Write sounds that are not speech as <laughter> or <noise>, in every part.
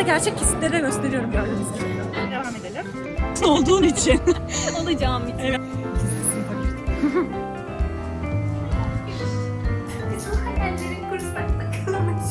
Size gerçek kesitleri de gösteriyorum gördüğünüz gibi. Devam edelim. olduğun için. <laughs> Olacağım için. Bütün hayallerin kursak takılamış.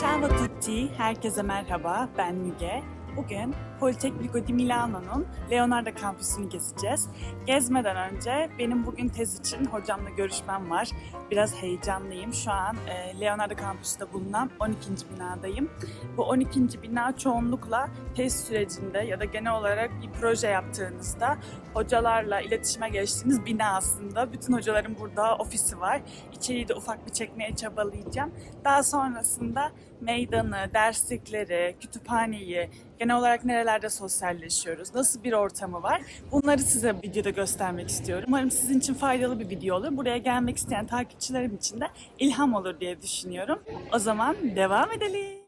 Ciao a tutti, herkese merhaba. Ben Müge. Bugün Politecnico di Milano'nun Leonardo kampüsünü gezeceğiz. Gezmeden önce benim bugün tez için hocamla görüşmem var. Biraz heyecanlıyım. Şu an e, Leonardo kampüsünde bulunan 12. binadayım. Bu 12. bina çoğunlukla tez sürecinde ya da genel olarak bir proje yaptığınızda hocalarla iletişime geçtiğiniz bina aslında. Bütün hocaların burada ofisi var. İçeriği de ufak bir çekmeye çabalayacağım. Daha sonrasında meydanı, derslikleri, kütüphaneyi, genel olarak nerelerde sosyalleşiyoruz, nasıl bir ortamı var bunları size videoda göstermek istiyorum. Umarım sizin için faydalı bir video olur. Buraya gelmek isteyen takipçilerim için de ilham olur diye düşünüyorum. O zaman devam edelim.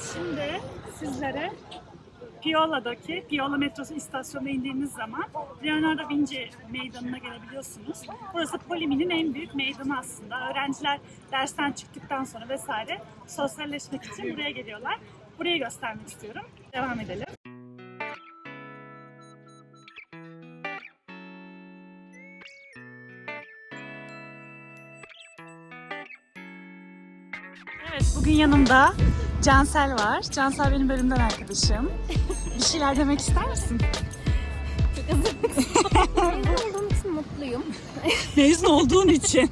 Şimdi sizlere Piola'daki Piola metrosu istasyonuna indiğiniz zaman Leonardo Vinci meydanına gelebiliyorsunuz. Burası Polimi'nin en büyük meydanı aslında. Öğrenciler dersten çıktıktan sonra vesaire sosyalleşmek için buraya geliyorlar. Burayı göstermek istiyorum. Devam edelim. Evet bugün yanımda Cansel var. Cansel benim bölümden arkadaşım. Bir şeyler demek ister misin? Mezun olduğum için mutluyum. Mezun olduğun için.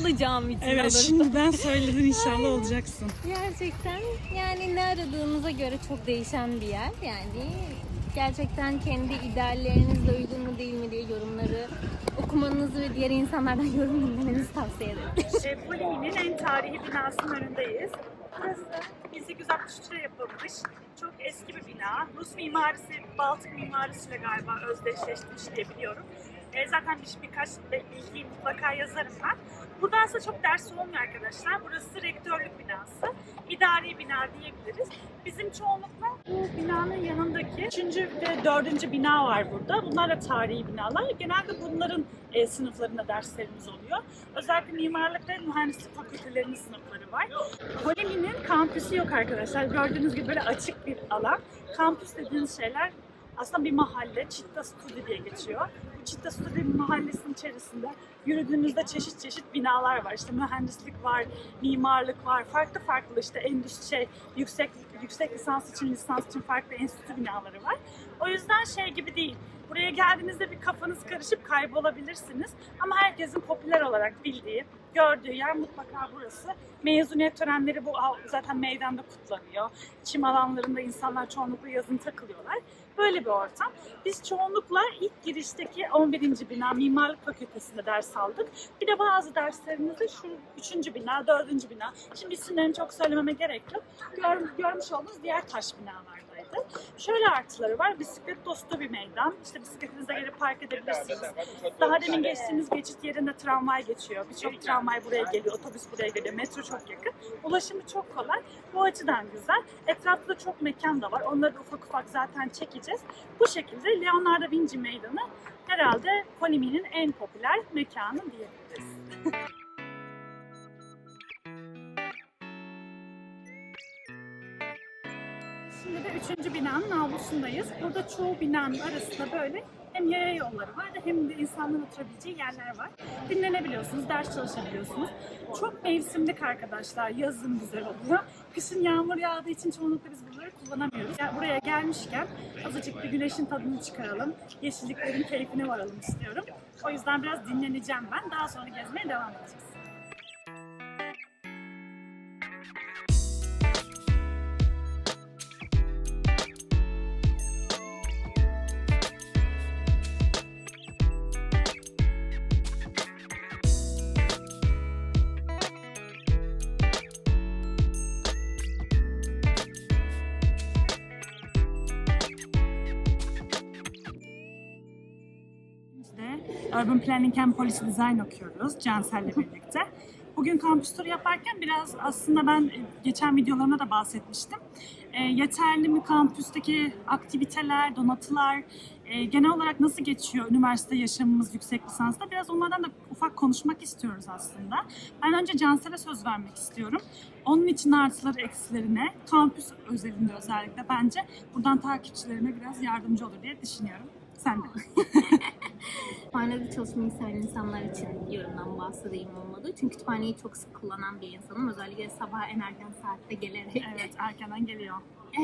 Olacağım için. evet alırım. şimdiden söyledin inşallah olacaksın. Gerçekten yani ne aradığınıza göre çok değişen bir yer. Yani gerçekten kendi ideallerinizle uygun mu değil mi diye yorumları okumanızı ve diğer insanlardan <laughs> yorum dinlemenizi tavsiye ederim. Polimi'nin en tarihi binasının önündeyiz. Burası 1863'te yapılmış. Çok eski bir bina. Rus mimarisi, Baltık mimarisiyle galiba özdeşleşmiş diye biliyorum. E, zaten bir, birkaç bilgiyi mutlaka yazarım ben. Burada aslında çok ders olmuyor arkadaşlar. Burası rektörlük binası. İdari bina diyebiliriz. Bizim çoğunlukla bu binanın yanındaki 3. ve 4. bina var burada. Bunlar da tarihi binalar. Genelde bunların e, sınıflarında derslerimiz oluyor. Özellikle mimarlık ve mühendislik fakültelerinin sınıfları var. Polemi'nin kampüsü yok arkadaşlar. Gördüğünüz gibi böyle açık bir alan. Kampüs dediğiniz şeyler aslında bir mahalle. Citta Studi diye geçiyor. Bu Citta Studi mahallesinin içerisinde yürüdüğünüzde çeşit çeşit binalar var. İşte mühendislik var, mimarlık var, farklı farklı işte endüstri, şey, yüksek yüksek lisans için, lisans için farklı enstitü binaları var. O yüzden şey gibi değil. Buraya geldiğinizde bir kafanız karışıp kaybolabilirsiniz. Ama herkesin popüler olarak bildiği, gördüğü yer mutlaka burası. Mezuniyet törenleri bu zaten meydanda kutlanıyor. Çim alanlarında insanlar çoğunlukla yazın takılıyorlar. Böyle bir ortam. Biz çoğunlukla ilk girişteki 11. bina Mimarlık Fakültesi'nde ders aldık. Bir de bazı derslerimizde şu 3. bina, 4. bina. Şimdi isimlerini çok söylememe gerek yok. Gör, görmüş olduğunuz diğer taş binalardaydı. Şöyle artıları var. Bisiklet dostu bir meydan. İşte bisikletinize gelip park edebilirsiniz. Daha demin geçtiğimiz geçit yerinde tramvay geçiyor. Birçok tramvay buraya geliyor, otobüs buraya geliyor, metro çok yakın. Ulaşımı çok kolay. Bu açıdan güzel. Etrafta çok mekan da var. Onları da ufak ufak zaten çekeceğiz. Bu şekilde Leonardo Vinci Meydanı herhalde Konimi'nin en popüler mekanı diyebiliriz. Şimdi de üçüncü binanın avlusundayız. Burada çoğu binanın arasında böyle hem yaya yolları var hem de insanların oturabileceği yerler var. Dinlenebiliyorsunuz, ders çalışabiliyorsunuz. Çok mevsimlik arkadaşlar. Yazın güzel oluyor. Kışın yağmur yağdığı için çoğunlukla biz bunları kullanamıyoruz. Yani buraya gelmişken azıcık bir güneşin tadını çıkaralım. Yeşilliklerin keyfine varalım istiyorum. O yüzden biraz dinleneceğim ben. Daha sonra gezmeye devam edeceğiz. Urban Planning and Policy Design okuyoruz Cansel'le birlikte. Bugün kampüs turu yaparken biraz aslında ben e, geçen videolarımda da bahsetmiştim. E, yeterli mi kampüsteki aktiviteler, donatılar, e, genel olarak nasıl geçiyor üniversite yaşamımız yüksek lisansta biraz onlardan da ufak konuşmak istiyoruz aslında. Ben önce Cansel'e söz vermek istiyorum. Onun için artıları eksilerine, kampüs özelinde özellikle bence buradan takipçilerime biraz yardımcı olur diye düşünüyorum. Sen de. <laughs> Kütüphanede çalışmayı seven insanlar için yorumdan bahsedeyim olmadı. Çünkü kütüphaneyi çok sık kullanan bir insanım. Özellikle sabah en erken saatte gelerek. <laughs> Evet, erkenden geliyor.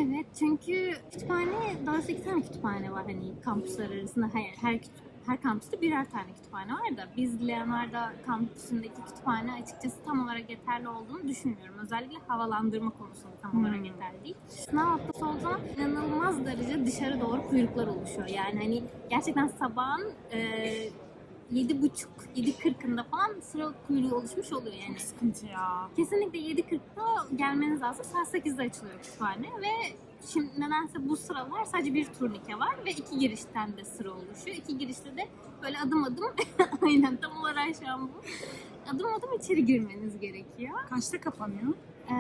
Evet çünkü kütüphane, doğrusu iki tane kütüphane var hani kampüsler arasında. Her, her, kütü- her kampüste birer tane kütüphane var da biz Leonardo kampüsündeki kütüphane açıkçası tam olarak yeterli olduğunu düşünmüyorum. Özellikle havalandırma konusunda tam Hmm. olarak yeterli değil. Sınav haftası olduğu zaman inanılmaz derece dışarı doğru kuyruklar oluşuyor. Yani hani gerçekten sabahın e, yedi buçuk, yedi kırkında falan sıra kuyruğu oluşmuş oluyor yani. Sıkıntı ya. Kesinlikle 7.40'da gelmeniz lazım. Saat 8'de açılıyor kütüphane ve şimdi nedense bu sıralar sadece bir turnike var ve iki girişten de sıra oluşuyor. İki girişte de böyle adım adım, <laughs> aynen tam olarak şu an bu. Adım adım içeri girmeniz gerekiyor. Kaçta kapanıyor? Ee,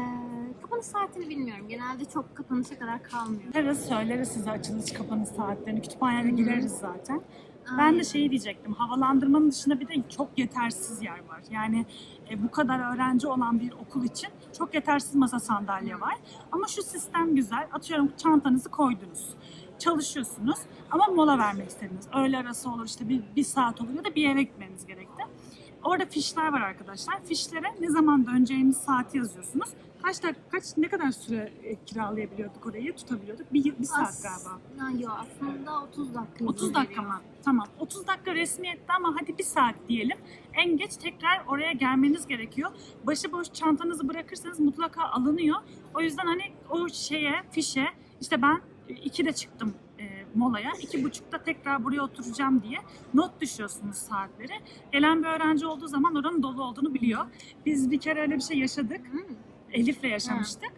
kapanış saatini bilmiyorum. Genelde çok kapanışa kadar kalmıyor. Söyleriz, söyleriz size açılış kapanış saatlerini. Kütüphanede gireriz zaten. Ben de şeyi diyecektim. Havalandırmanın dışında bir de çok yetersiz yer var. Yani e, bu kadar öğrenci olan bir okul için çok yetersiz masa sandalye var. Ama şu sistem güzel. Atıyorum çantanızı koydunuz. Çalışıyorsunuz ama mola vermek istediniz. Öğle arası olur işte bir, bir saat olur ya da bir yere gitmeniz gerekti. Orada fişler var arkadaşlar. Fişlere ne zaman döneceğiniz saati yazıyorsunuz. Kaç dakika, kaç ne kadar süre e, kiralayabiliyorduk orayı, tutabiliyorduk? Bir, bir saat As- galiba. Yok aslında 30 dakika. 30 izin dakika mı? Tamam. 30 dakika resmiyette ama hadi bir saat diyelim. En geç tekrar oraya gelmeniz gerekiyor. Başıboş çantanızı bırakırsanız mutlaka alınıyor. O yüzden hani o şeye, fişe işte ben 2'de çıktım e, molaya. iki buçukta tekrar buraya oturacağım diye not düşüyorsunuz saatleri. Gelen bir öğrenci olduğu zaman oranın dolu olduğunu biliyor. Biz bir kere öyle bir şey yaşadık. Hmm. Elif'le yaşamıştık.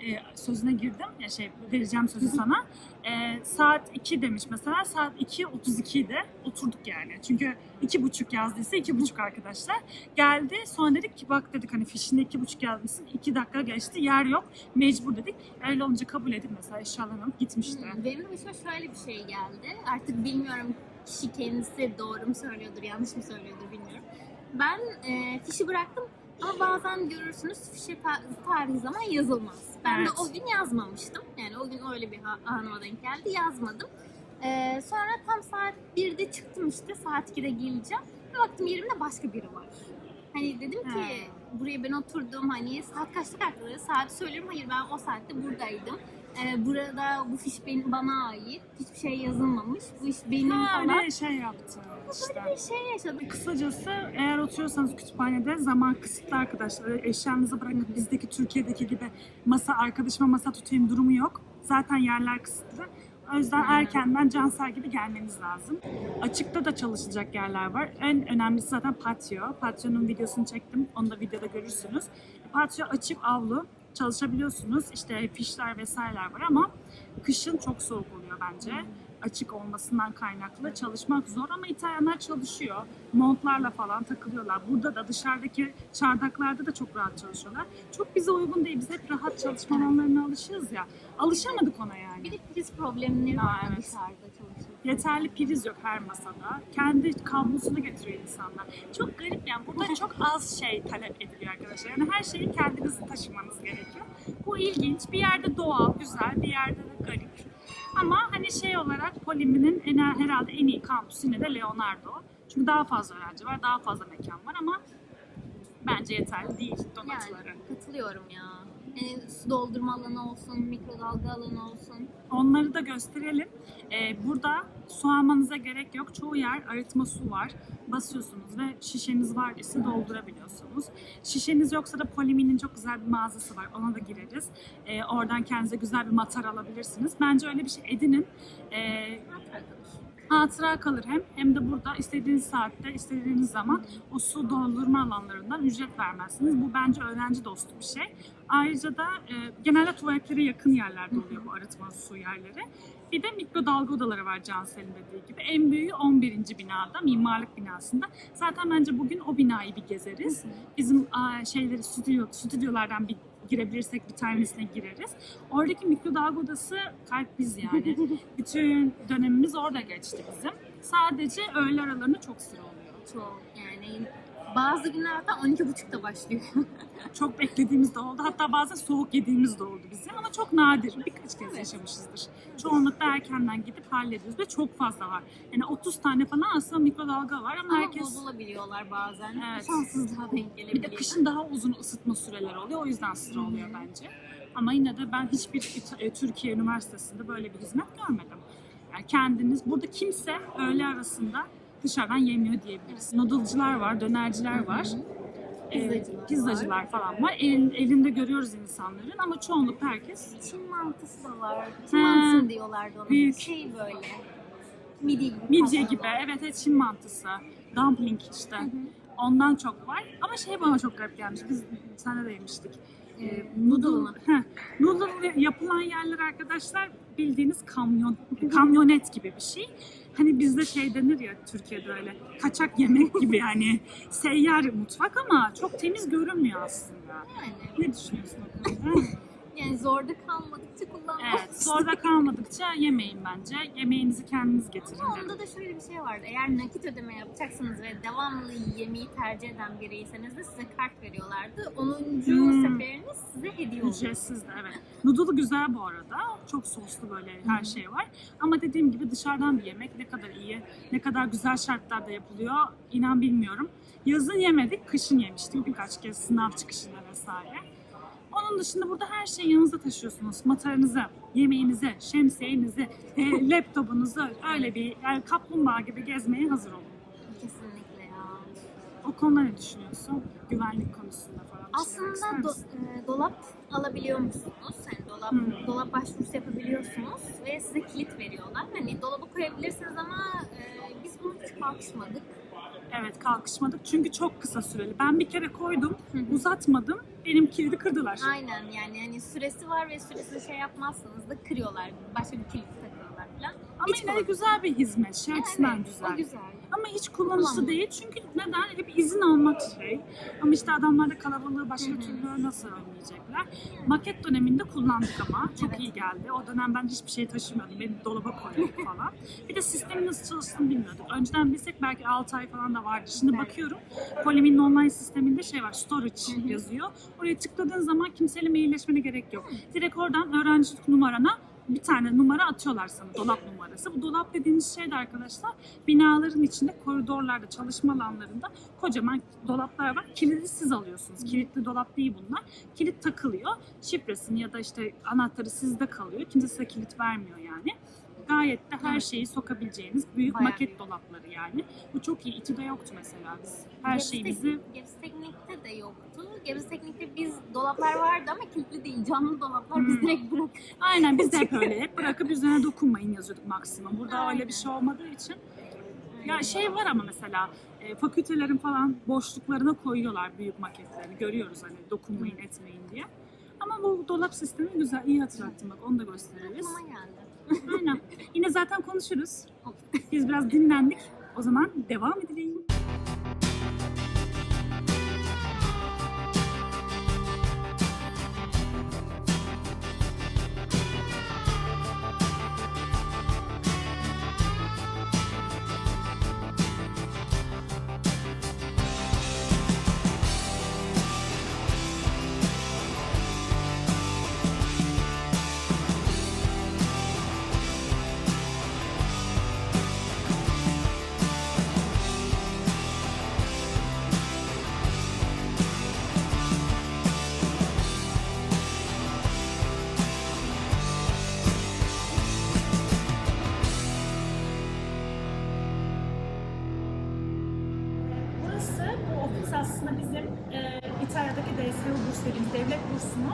Ee, sözüne girdim. Ya şey vereceğim sözü sana. Ee, saat 2 demiş mesela. Saat 2.32'de oturduk yani. Çünkü iki buçuk yazdıysa iki buçuk arkadaşlar. Geldi sonra dedik ki bak dedik hani fişinde iki buçuk yazmışsın. 2 dakika geçti yer yok. Mecbur dedik. Öyle olunca kabul edip mesela eşyalarını alıp gitmişti. Hmm, Benim başıma şöyle bir şey geldi. Artık bilmiyorum kişi kendisi doğru mu söylüyordur, yanlış mı söylüyordur bilmiyorum. Ben e, fişi bıraktım ama bazen görürsünüz fişe ta- tarihi zaman yazılmaz. Ben Evet. de o gün yazmamıştım. Yani o gün öyle bir anıma denk geldi. Yazmadım. E, sonra tam saat 1'de çıktım işte. Saat 2'de geleceğim. Bir baktım yerimde başka biri var. Hani dedim ki Ha. buraya ben oturdum hani saat kaçta kalktı? Saat söylüyorum hayır ben o saatte buradaydım. Ee, burada bu fiş benim, bana ait. Hiçbir şey yazılmamış. Bu iş benim Ha falan. öyle şey yaptı. işte. Bir şey yaşadım. Kısacası eğer oturuyorsanız kütüphanede zaman kısıtlı arkadaşlar. Eşyanızı bırakıp bizdeki Türkiye'deki gibi masa arkadaşıma masa tutayım durumu yok. Zaten yerler kısıtlı. O yüzden erkenden Cansel gibi gelmeniz lazım. Açıkta da çalışacak yerler var. En önemlisi zaten patio. Patio'nun videosunu çektim. Onu da videoda görürsünüz. Patio açık avlu. Çalışabiliyorsunuz. İşte fişler vesaireler var ama kışın çok soğuk oluyor bence açık olmasından kaynaklı çalışmak zor ama İtalyanlar çalışıyor. Montlarla falan takılıyorlar. Burada da dışarıdaki çardaklarda da çok rahat çalışıyorlar. Çok bize uygun değil. Biz hep rahat çalışma alanlarına alışığız ya. Alışamadık ona yani. Bir de priz problemleri var evet. dışarıda. Yeterli priz yok her masada. Kendi kablosunu getiriyor insanlar. Çok garip yani. Burada <laughs> çok az şey talep ediliyor arkadaşlar. Yani her şeyi kendiniz taşımanız gerekiyor. Bu ilginç. Bir yerde doğal, güzel, bir yerde de garip. Ama hani şey olarak Polimi'nin en, herhalde en iyi kampüsü yine de Leonardo. Çünkü daha fazla öğrenci var, daha fazla mekan var ama bence yeterli değil donatıları. Yani katılıyorum ya. Yani su doldurma alanı olsun, mikrodalga alanı olsun. Onları da gösterelim. Ee, burada su almanıza gerek yok. Çoğu yer arıtma su var. Basıyorsunuz ve şişeniz var ise doldurabiliyorsunuz. Şişeniz yoksa da Polimi'nin çok güzel bir mağazası var. Ona da gireriz. Ee, oradan kendinize güzel bir matar alabilirsiniz. Bence öyle bir şey edinin. Ee, hatıra kalır hem hem de burada istediğiniz saatte istediğiniz zaman o su doldurma alanlarından ücret vermezsiniz. Bu bence öğrenci dostu bir şey. Ayrıca da e, genelde tuvaletlere yakın yerlerde oluyor bu arıtma su yerleri. Bir de mikrodalga odaları var Cansel'in dediği gibi. En büyüğü 11. binada, mimarlık binasında. Zaten bence bugün o binayı bir gezeriz. Bizim aa, şeyleri stüdyo, stüdyolardan bir girebilirsek bir tanesine gireriz. Oradaki mikrodalga odası kalp biz yani. <laughs> Bütün dönemimiz orada geçti bizim. Sadece öğle aralarında çok sıra oluyor. Çok yani bazı günler hatta 12.30'da başlıyor. <laughs> Çok beklediğimiz de oldu. Hatta bazen soğuk yediğimiz de oldu bizim ama çok nadir. Birkaç kez yaşamışızdır. Çoğunlukla erkenden gidip hallediyoruz ve çok fazla var. Yani 30 tane falan aslında mikrodalga var ama Ama herkes... bozulabiliyorlar bazen. Evet. Şanssızlığa denk Bir gelebiliyor. de kışın daha uzun ısıtma süreleri oluyor. O yüzden sıra oluyor bence. Ama yine de ben hiçbir e, Türkiye üniversitesinde böyle bir hizmet görmedim. Yani kendiniz, burada kimse öğle arasında dışarıdan yemiyor diyebiliriz. Noodle'cılar var, dönerciler var. e, Pizzacılar pizzacılar falan var. El- elinde görüyoruz insanların ama çoğunlukla herkes Çin mantısı da var. Çin mantısı diyorlardı ona. Büyük. Şey böyle. Midye gibi. midye gibi, evet evet Çin mantısı, dumpling işte. Ondan çok var. Ama şey bana çok garip gelmiş. Biz sana da yemiştik. Ee, noodle? Heh, noodle yapılan yerler arkadaşlar bildiğiniz kamyon, kamyonet gibi bir şey. Hani bizde şey denir ya Türkiye'de öyle kaçak yemek gibi yani seyyar mutfak ama çok temiz görünmüyor aslında. Yani, Ne düşünüyorsun? Yani zorda kalmadıkça kullanmak. evet, zorda kalmadıkça yemeyin bence. Yemeğinizi kendiniz getirin. Ama onda da şöyle bir şey vardı. Eğer nakit ödeme yapacaksanız ve devamlı yemeği tercih eden biriyseniz de size kart veriyorlardı. 10. Hmm. seferiniz size hediye oluyor. Ücretsiz de evet. Noodle'ı güzel bu arada. Çok soslu böyle her şey var. Ama dediğim gibi dışarıdan bir yemek ne kadar iyi, ne kadar güzel şartlarda yapılıyor inan bilmiyorum. Yazın yemedik, kışın yemiştik birkaç kez sınav çıkışında vesaire. Onun dışında burada her şeyi yanınızda taşıyorsunuz. Mataranızı, yemeğinizi, şemsiyenizi, e, <laughs> laptopunuzu öyle bir yani kaplumbağa gibi gezmeye hazır olun. Kesinlikle ya. O konuda ne düşünüyorsun? Güvenlik konusunda falan. Aslında do- e, dolap alabiliyor musunuz? Yani dolap Hmm. dolap başvurusu yapabiliyorsunuz ve size kilit veriyorlar. Hani dolaba koyabilirsiniz ama e, biz bunu hiç kalkışmadık. Evet kalkışmadık çünkü çok kısa süreli. Ben bir kere koydum, Hı hı. uzatmadım. Benim kilidi kırdılar. Aynen yani hani süresi var ve süresini şey yapmazsanız da kırıyorlar. Başka bir kilit takıyorlar falan. Ama hiç yine de kullan- güzel bir hizmet. Şey açısından Evet, güzel. O güzel. Ama hiç kullanışlı değil. Çünkü neden? Hep izin almak şey. Ama işte adamlar da kalabalığı başka türlü nasıl önleyecekler? Maket döneminde kullandık ama. Çok Evet. iyi geldi. O dönem ben hiçbir şey taşımıyordum. Beni dolaba koyuyorduk falan. bir de sistemin nasıl çalıştığını bilmiyorduk. Önceden bilsek belki 6 ay falan da vardı. Şimdi Evet. bakıyorum. Polimin'in online sisteminde şey var. Storage yazıyor. Oraya tıkladığın zaman kimseyle mailleşmene gerek yok. Direkt oradan öğrenci numarana bir tane numara atıyorlar sana dolap numarası. Bu dolap dediğimiz şey de arkadaşlar binaların içinde koridorlarda çalışma alanlarında kocaman dolaplar var. Kilidi siz alıyorsunuz. Kilitli dolap değil bunlar. Kilit takılıyor. Şifresini ya da işte anahtarı sizde kalıyor. Kimse size kilit vermiyor yani. Gayet de her şeyi sokabileceğiniz büyük Bayağı maket büyük. dolapları yani. Bu çok iyi. İTÜ'de yoktu mesela biz. Her Gebze şeyi Tek- bizi Gebze Teknik'te de yoktu. Gebze Teknik'te biz dolaplar vardı ama kilitli değil. Canlı dolaplar Hmm. biz direkt bırak. Aynen biz de hep <laughs> öyle. Hep bırakıp üzerine dokunmayın yazıyorduk maksimum. Burada öyle Aynen. bir şey olmadığı için. Ya şey var ama mesela e, fakültelerin falan boşluklarına koyuyorlar büyük maketlerini. Görüyoruz hani dokunmayın etmeyin diye. Ama bu dolap sistemi güzel. iyi hatırlattın bak onu da gösteririz. Aklıma geldi. Aynen. Yine zaten konuşuruz. Biz biraz dinlendik. O zaman devam edelim. Bursunu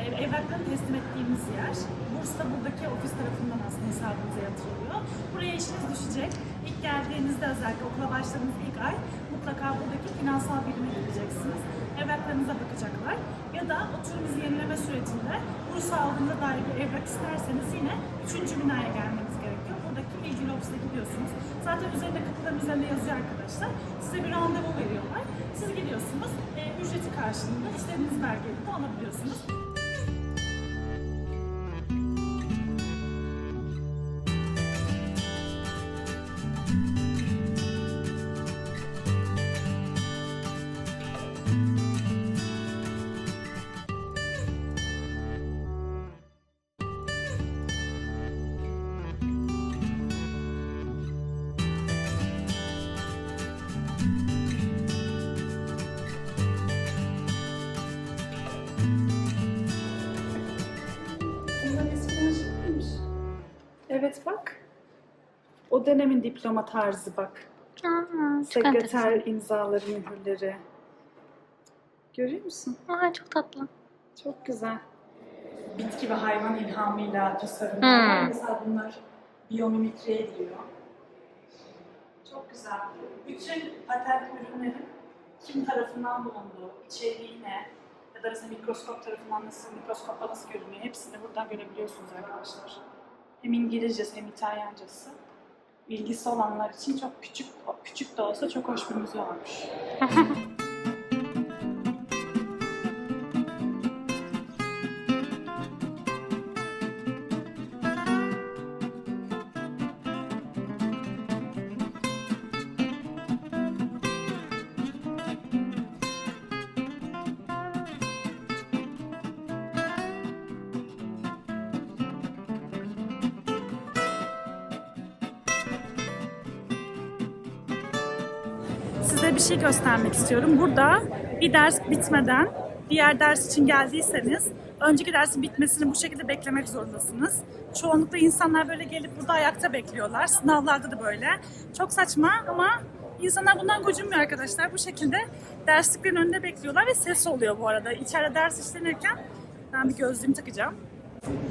e, evraklarını teslim ettiğimiz yer. Burs da buradaki ofis tarafından aslında hesabımıza yatırılıyor. Buraya işiniz düşecek. İlk geldiğinizde özellikle okula başladığınız ilk ay mutlaka buradaki finansal birime gideceksiniz. Evraklarınıza bakacaklar. Ya da oturumuzu yenileme sürecinde burs aldığında dair bir evrak isterseniz yine 3. binaya gelmeniz gerekiyor. Buradaki ilgili ofise gidiyorsunuz. Zaten üzerinde kapıların üzerinde yazıyor arkadaşlar. Size bir randevu veriyorlar. Siz gidiyorsunuz. E, ücreti karşılığında istediğiniz belgeyi de alabiliyorsunuz. O dönemin diploma tarzı bak. Aa, Sekreter imzaları, mühürleri. Görüyor musun? Aa, çok tatlı. Çok güzel. Bitki ve hayvan ilhamıyla tasarımlar. Hmm. Mesela bunlar biyomimikriye giriyor. Çok güzel. Bütün patent ürünlerin kim tarafından bulunduğu, içeriği ne, ya da mesela mikroskop tarafından nasıl, mikroskopla nasıl görünüyor hepsini buradan görebiliyorsunuz arkadaşlar. Hem İngilizcesi hem İtalyancası. İlgisi olanlar için çok küçük, küçük de olsa çok hoş bir müze olmuş. <laughs> şey göstermek istiyorum. Burada bir ders bitmeden diğer ders için geldiyseniz önceki dersin bitmesini bu şekilde beklemek zorundasınız. Çoğunlukla insanlar böyle gelip burada ayakta bekliyorlar. Sınavlarda da böyle. Çok saçma ama insanlar bundan gocunmuyor arkadaşlar. Bu şekilde dersliklerin önünde bekliyorlar ve ses oluyor bu arada. İçeride ders işlenirken ben bir gözlüğümü takacağım.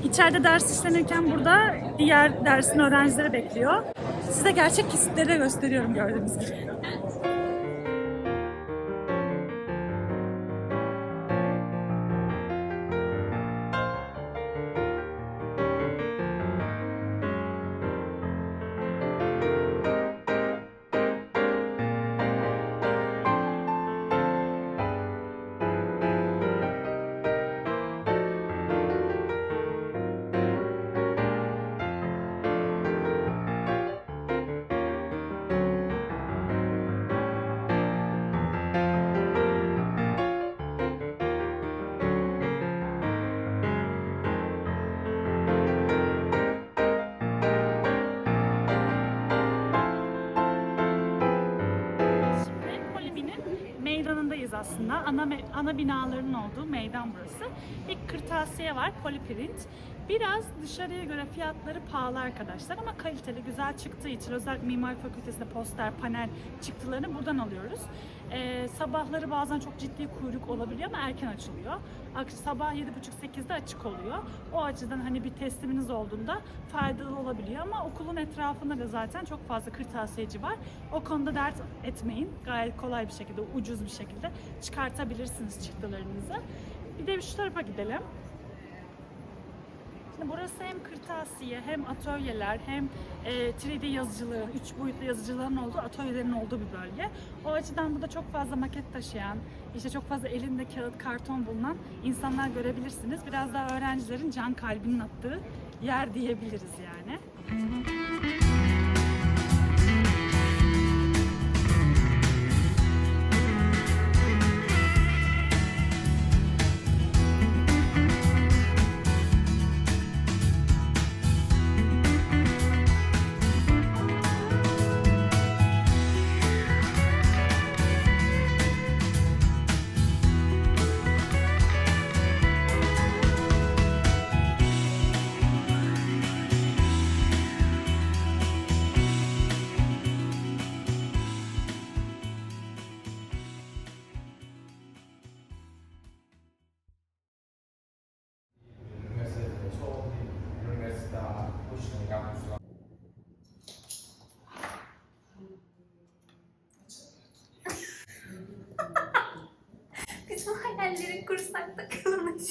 İçeride ders işlenirken burada diğer dersin öğrencileri bekliyor. Size gerçek kesitleri de gösteriyorum gördüğünüz gibi. Aslında. Ana, ana binaların olduğu meydan burası. Bir kırtasiye var, Poliprint. Biraz dışarıya göre fiyatları pahalı arkadaşlar ama kaliteli, güzel çıktığı için özellikle Mimari Fakültesi'nde poster, panel çıktılarını buradan alıyoruz. Ee, sabahları bazen çok ciddi kuyruk olabiliyor ama erken açılıyor. Sabah 7.30-8'de açık oluyor. O açıdan hani bir tesliminiz olduğunda faydalı olabiliyor ama okulun etrafında da zaten çok fazla kırtasiyeci var. O konuda dert etmeyin. Gayet kolay bir şekilde, ucuz bir şekilde çıkartabilirsiniz çıktılarınızı. Bir de şu tarafa gidelim. Şimdi burası hem kırtasiye hem atölyeler hem e, 3D yazıcılığın, 3 boyutlu yazıcıların olduğu atölyelerin olduğu bir bölge. O açıdan burada çok fazla maket taşıyan, işte çok fazla elinde kağıt, karton bulunan insanlar görebilirsiniz. Biraz daha öğrencilerin can kalbinin attığı yer diyebiliriz yani. Bütün hayallerin kursakta kalmış.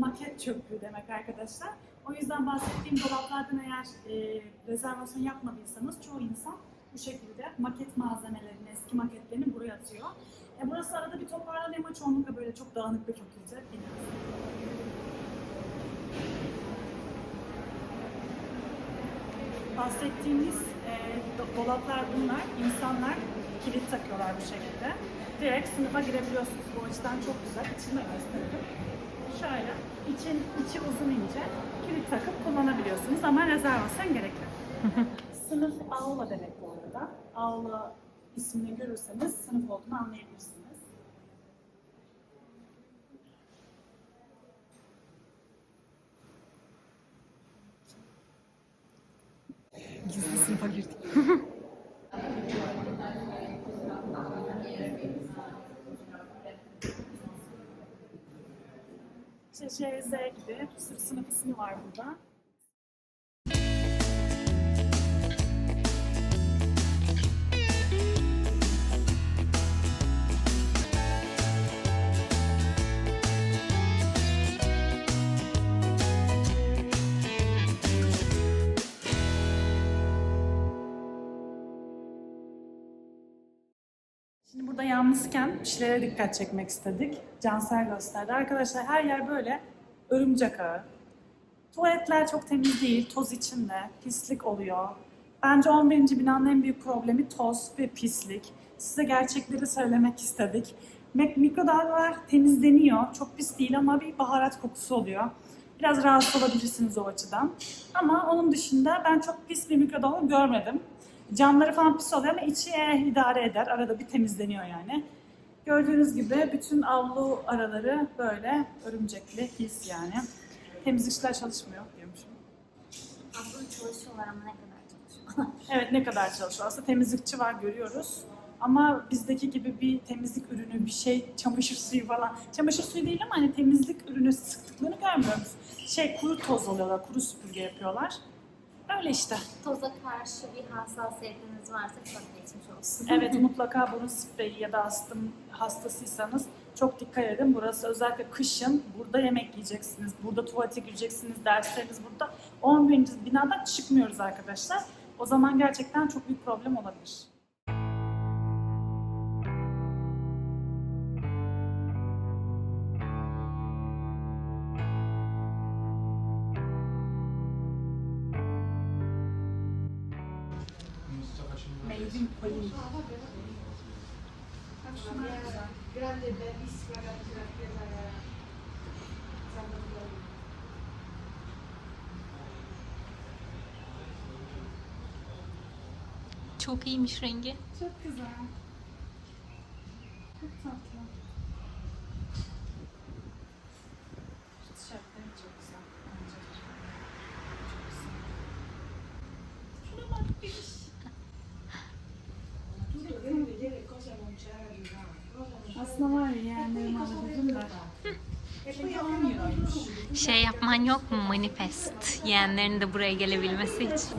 Maket çöplüğü demek arkadaşlar. O yüzden bahsettiğim dolaplardan eğer e, rezervasyon yapmadıysanız çoğu insan bu şekilde maket malzemelerini, eski maketlerini buraya atıyor. E, burası arada bir toparlanıyor ama çoğunlukla böyle çok dağınık fakülte binası. Bahsettiğimiz e, do- dolaplar bunlar. İnsanlar kilit takıyorlar bu şekilde. Direkt sınıfa girebiliyorsunuz. Bu açıdan çok güzel. İçini de gösterelim. Şöyle, için, içi uzun ince. Kilit takıp kullanabiliyorsunuz ama rezervasyon gerekli. <laughs> Sınıf aula demek bu arada. Aula ismini görürseniz sınıf olduğunu anlayabilirsiniz. Gizli sınıfa girdik. <laughs> İşte şey, Z gibi bir sürü sınıf ismi var burada. Yalnızken bir şeylere dikkat çekmek istedik. Cansel gösterdi. Arkadaşlar her yer böyle örümcek ağı. Tuvaletler çok temiz değil, toz içinde, pislik oluyor. Bence 11. binanın en büyük problemi toz ve pislik. Size gerçekleri söylemek istedik. Mikrodalgalar temizleniyor, çok pis değil ama bir baharat kokusu oluyor. Biraz rahatsız olabilirsiniz o açıdan. Ama onun dışında ben çok pis bir mikrodalga görmedim. Camları falan pis oluyor ama içi eh, idare eder. Arada bir temizleniyor yani. Gördüğünüz gibi bütün avlu araları böyle örümcekli, pis yani. Temizlikçiler çalışmıyor diyormuşum. Aslında çalışıyorlar ama ne kadar çalışıyorlar? <laughs> Evet ne kadar çalışıyor. Aslında temizlikçi var görüyoruz. Ama bizdeki gibi bir temizlik ürünü, bir şey, çamaşır suyu falan. Çamaşır suyu değil ama hani temizlik ürünü sıktıklarını görmüyoruz. Şey kuru toz oluyorlar, kuru süpürge yapıyorlar. Öyle işte. Toza karşı bir hassasiyetiniz varsa çok geçmiş olsun. Evet <laughs> mutlaka burun spreyi ya da astım hastasıysanız çok dikkat edin. Burası özellikle kışın burada yemek yiyeceksiniz. Burada tuvalete gireceksiniz. Dersleriniz burada. 11. binadan çıkmıyoruz arkadaşlar. O zaman gerçekten çok büyük problem olabilir. Grande, bellissima la la Çok iyiymiş rengi. Çok güzel. Çok tatlı. Şu tişörtleri çok güzel. Bence. Çok güzel. Şuna bak bir iş. Aslında var ya yeğenlerim alabildim de. Peki 10 euroymuş. Şey yapman yok mu manifest? Yeğenlerin de buraya gelebilmesi için.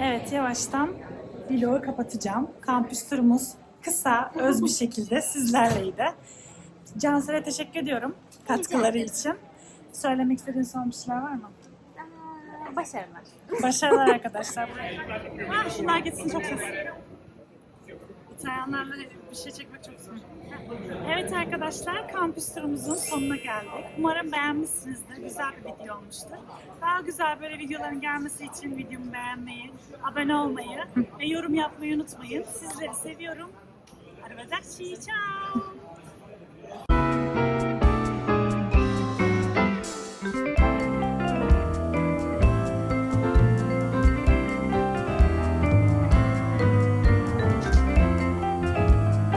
Evet yavaştan vlogu kapatacağım. Kampüs turumuz kısa, öz bir şekilde sizlerleydi. Cansel'e teşekkür ediyorum katkıları için. Söylemek istediğin son bir şeyler var mı? Başarılar. Başarılar arkadaşlar. Ha, şunlar gitsin çok ses. İtalyanlarla bir şey çekmek çok zor. Evet arkadaşlar kampüs turumuzun sonuna geldik. Umarım beğenmişsinizdir. Güzel bir video olmuştur. Daha güzel böyle videoların gelmesi için videomu beğenmeyi, abone olmayı ve yorum yapmayı unutmayın. Sizleri seviyorum. Arrivederci, ciao.